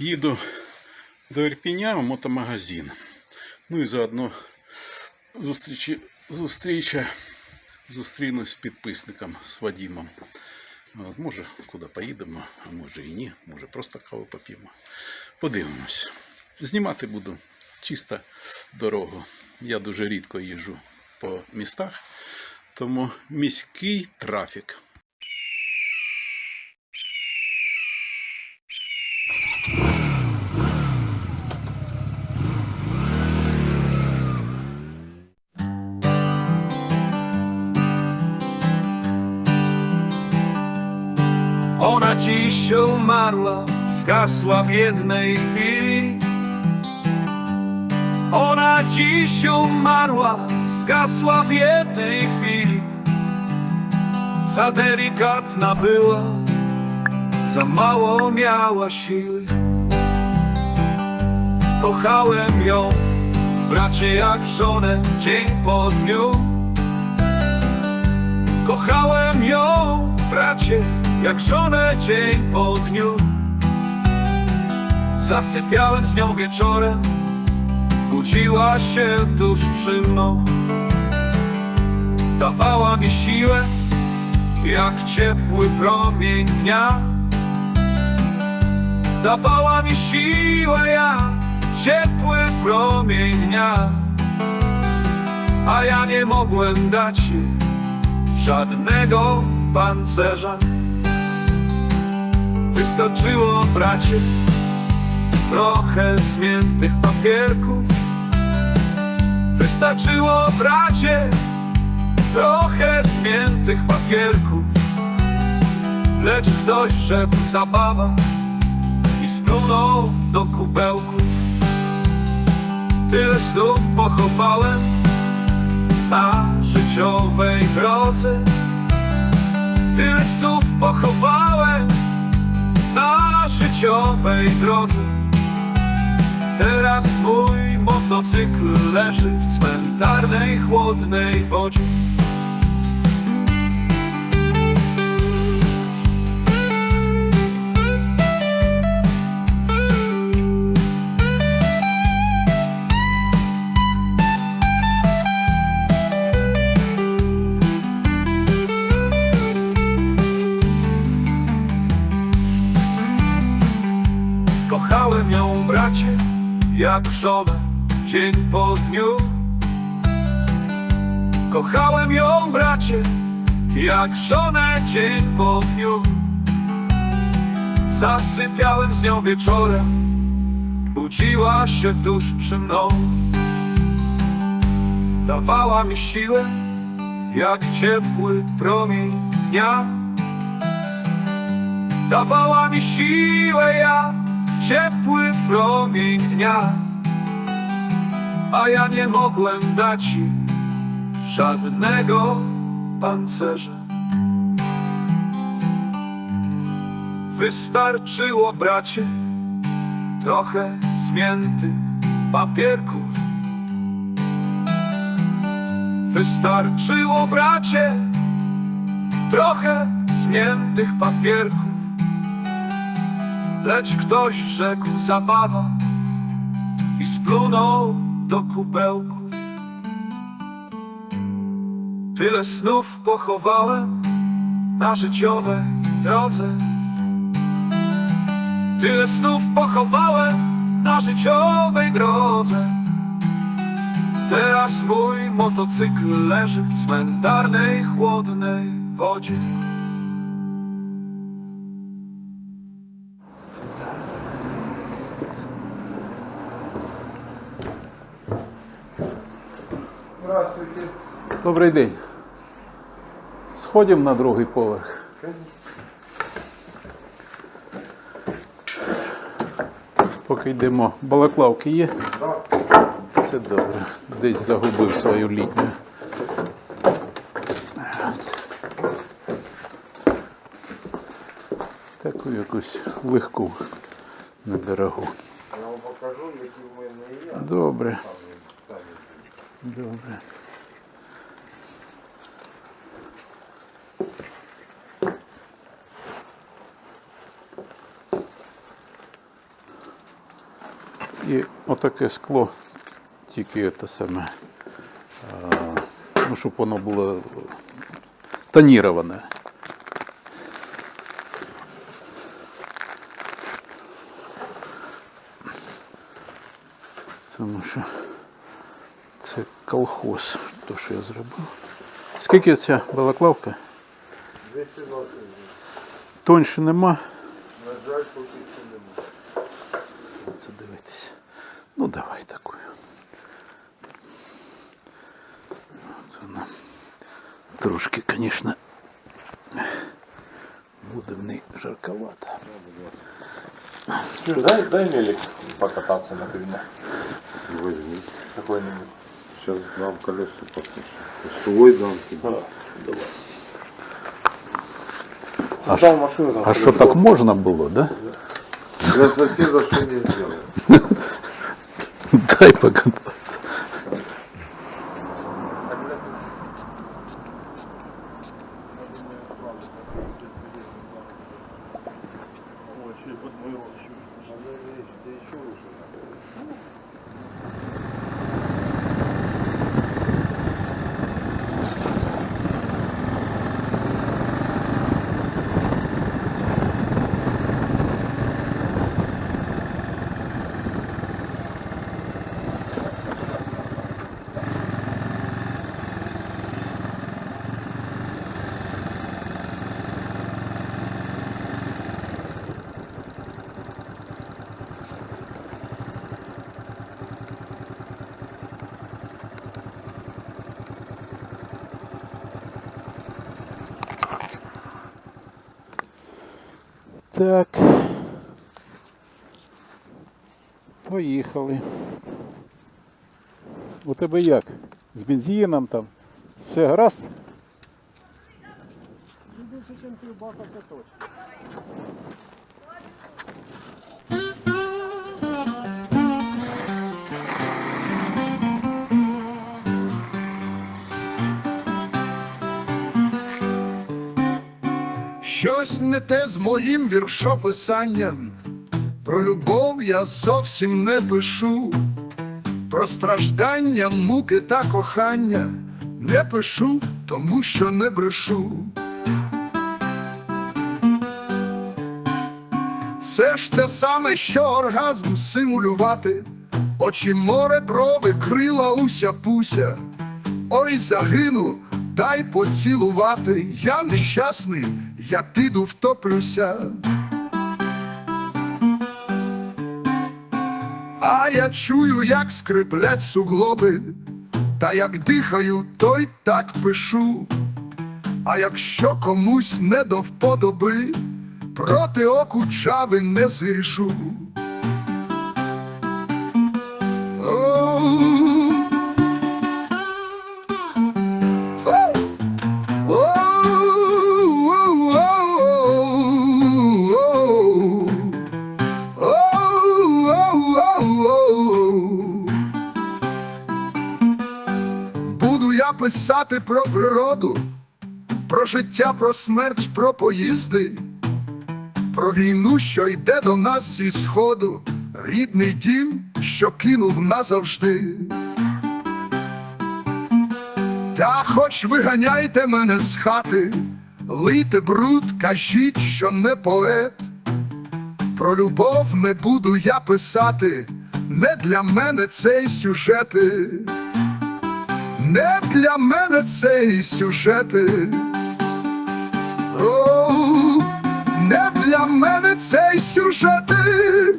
Їду до Ірпіня в мотомагазин. Ну і заодно зустрічі, зустріча, зустрінусь з підписником з Вадимом. От, може, куди поїдемо, а може і ні, може просто каву поп'ємо. Подивимось. Знімати буду чисто дорогу. Я дуже рідко їжджу по містах, тому міський трафік. Ona dziś umarła, zgasła w jednej chwili. Ona dziś umarła, zgasła w jednej chwili. Za delikatna była, za mało miała siły. Kochałem ją, bracie jak żonę, dzień po dniu. Kochałem ją, bracie, jak żonę dzień po dniu. Zasypiałem z nią wieczorem, budziła się tuż przy mną. Dawała mi siłę, jak ciepły promień dnia. Dawała mi siłę, jak ciepły promień dnia. A ja nie mogłem dać jej żadnego pancerza. Wystarczyło, bracie, trochę zmiętych papierków. Wystarczyło, bracie, trochę zmiętych papierków. Lecz ktoś rzekł zabawa i splunął do kubełków. Tyle snów pochowałem na życiowej drodze. Tyle snów pochowałem na życiowej drodze. Teraz mój motocykl leży w cmentarnej, chłodnej wodzie. Jak żonę, dzień po dniu. Kochałem ją, bracie, jak żonę, dzień po dniu. Zasypiałem z nią wieczorem, budziła się tuż przy mną. Dawała mi siłę, jak ciepły promień dnia. Dawała mi siłę jak ciepły promień dnia A ja nie mogłem dać jej żadnego pancerza. Wystarczyło, bracie, trochę zmiętych papierków. Wystarczyło, bracie, trochę zmiętych papierków. Lecz ktoś rzekł zabawa i splunął do kubełków. Tyle snów pochowałem na życiowej drodze. Tyle snów pochowałem na życiowej drodze. Teraz mój motocykl leży w cmentarnej, chłodnej wodzie. Добрий день. Сходимо на другий поверх. Поки йдемо. Балаклавки є? Це добре. Десь загубив свою літню. Таку якусь легку, недорогу. Я вам покажу, які в мене є. Добре, добре. І отаке скло, тільки те саме, ну, щоб воно було тоніроване. Тому що це колхоз, то, що я зробив. Скільки ця балаклавка? 220 гривень. Тоньше нема. На жаль, поки що немає. Давай такою. От вона. Трошки, звісно, буде в неї жарковато. Дай, дай мелик покататься на коне. Возьмите. Какой-нибудь. Сейчас дам колеса послушай. Свой дам тебе. Да, давай. Создал машину там. А що так можна було, да? Для соседа что не сделаю. kaymakamı. Так. Поїхали. У тебе як? З бензином там? Все гаразд? Щось не те з моїм віршописанням. Про любов я зовсім не пишу. Про страждання, муки та кохання не пишу, тому що не брешу. Це ж те саме, що оргазм симулювати, очі море, брови, крила уся пуся. Ой, загину, дай поцілувати. Я нещасний, я піду втоплюся. А я чую, як скриплять суглоби, та як дихаю, то й так пишу. А якщо комусь не до вподоби, проти оку чави не згрішу. Писати про природу, про життя, про смерть, про поїзди, про війну, що йде до нас зі сходу, рідний дім, що кинув назавжди. Та хоч виганяйте мене з хати, лийте бруд, кажіть, що не поет. Про любов не буду я писати, не для мене цей сюжети, не для мене цей сюжети. О, не для мене цей сюжети.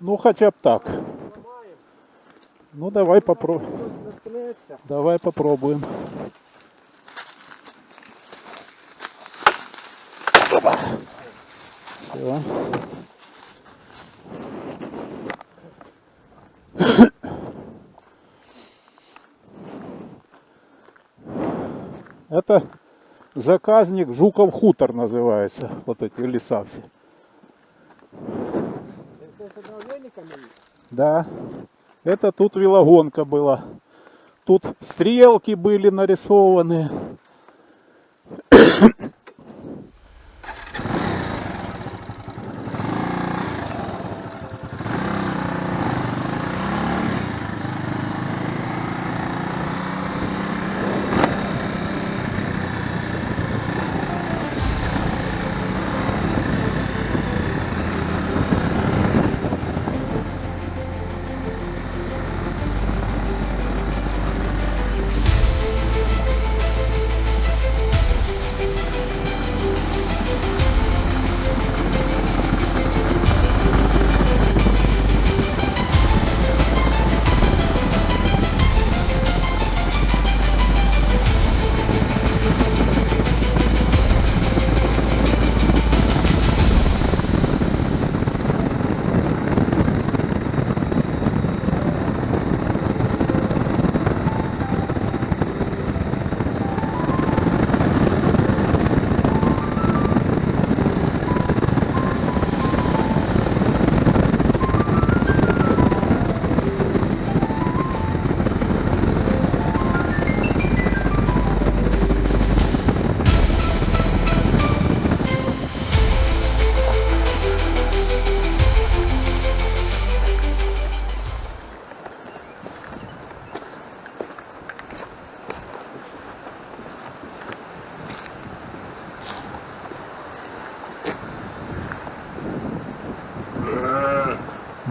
Ну, хоча б так. Ну, давай попробуем. Давай попробуем. Все. Это заказник Жуков хутор называется. Вот эти леса все. Да. Это тут велогонка была. Тут стрелки были нарисованы.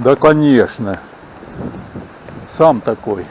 Да, конечно. Сам такой.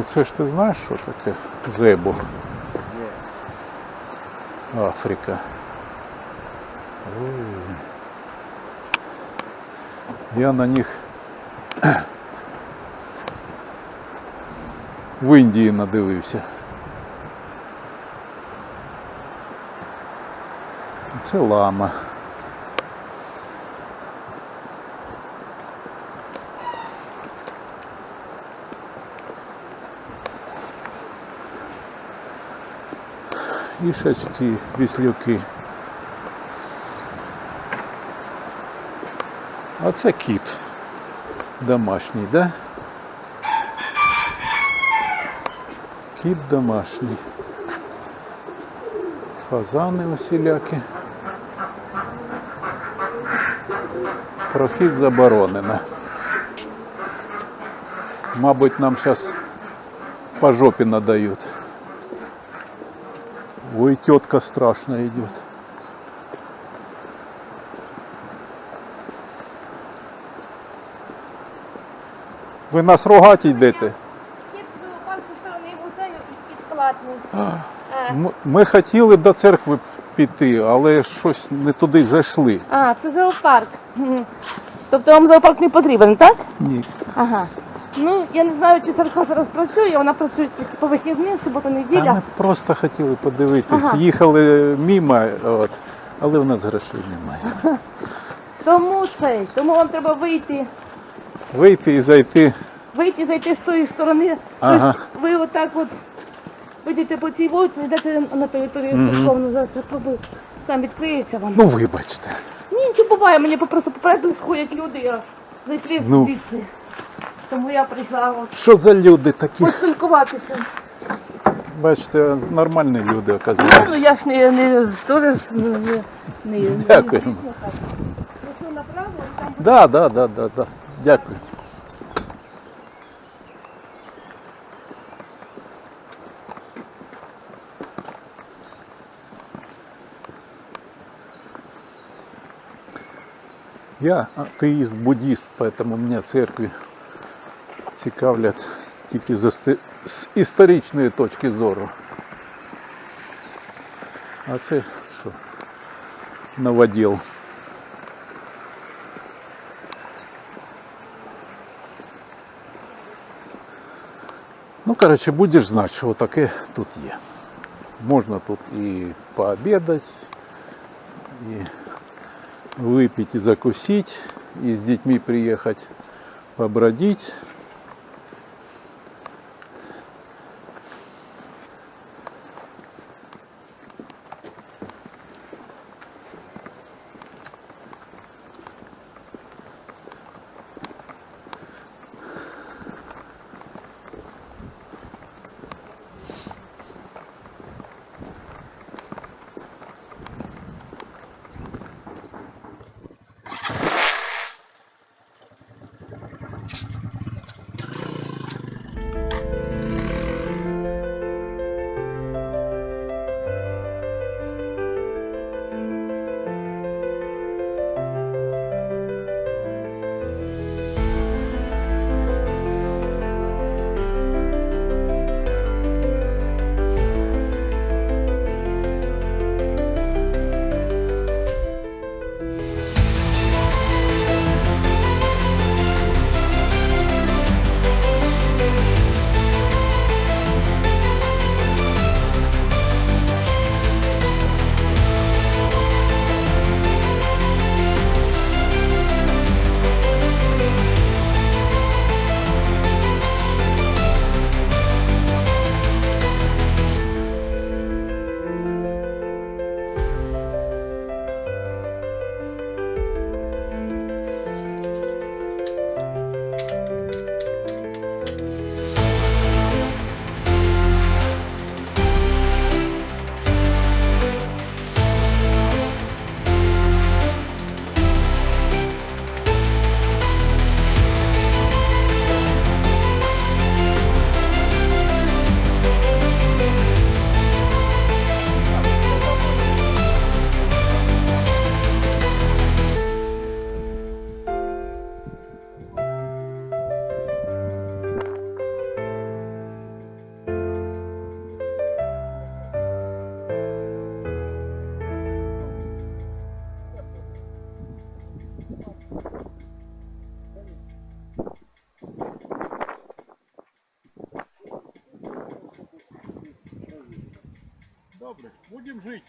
Ну це ж ти знаєш, що таке зебо? Африка. Я на них в Індії надивився. Це лама. Ішачки, віслюки. А це кіт домашній, да? Кіт домашній. Фазани усілякі. Прохід заборонено. Мабуть, нам зараз по жопі надают. Ой, тетка страшно идет. Ви нас рогать йдете? Вхід в парк зі сторони музею і вхід. М- Ми хотіли до церкви піти, але щось не туди зайшли. А, це зоопарк. Мгм. Тобто вам зоопарк не потрібен, так? Ні. Ага. Ну, я не знаю, чи церква зараз працює, вона працює тільки по вихідних, субота, Та неділя. ми просто хотіли подивитись. Ага. Їхали мимо, от, але в нас грошей немає. Тому цей, тому вам треба вийти, Вийти і зайти. вийти, зайти з тої сторони. Ага. Тобто ви отак от вийдете по цій вулиці, зайдете на територію церковну, зараз я пробую. Там відкриється вам. Ну вибачте. Ні, нічого буває, мені просто попередили, сходять люди, а зайшли Ну. звідси. Тому я прийшла от Що за люди такі? поспілкуватися. Бачите, нормальні люди Ну оказалися. я ж не, не теж ну, не, не, не Дякую. Ну, що, направо, там Да, да, да, да, да. Дякую. Я атеїст, буддіст, поэтому мене церкви цікавлять тільки з, істи- з історичної точки зору. А це що? Новоділ. Ну, короче, будеш знати, що таке тут є. Можна тут і пообідати, і випити, і закусити, і з дітьми приїхати побродити. Добре, будемо жити.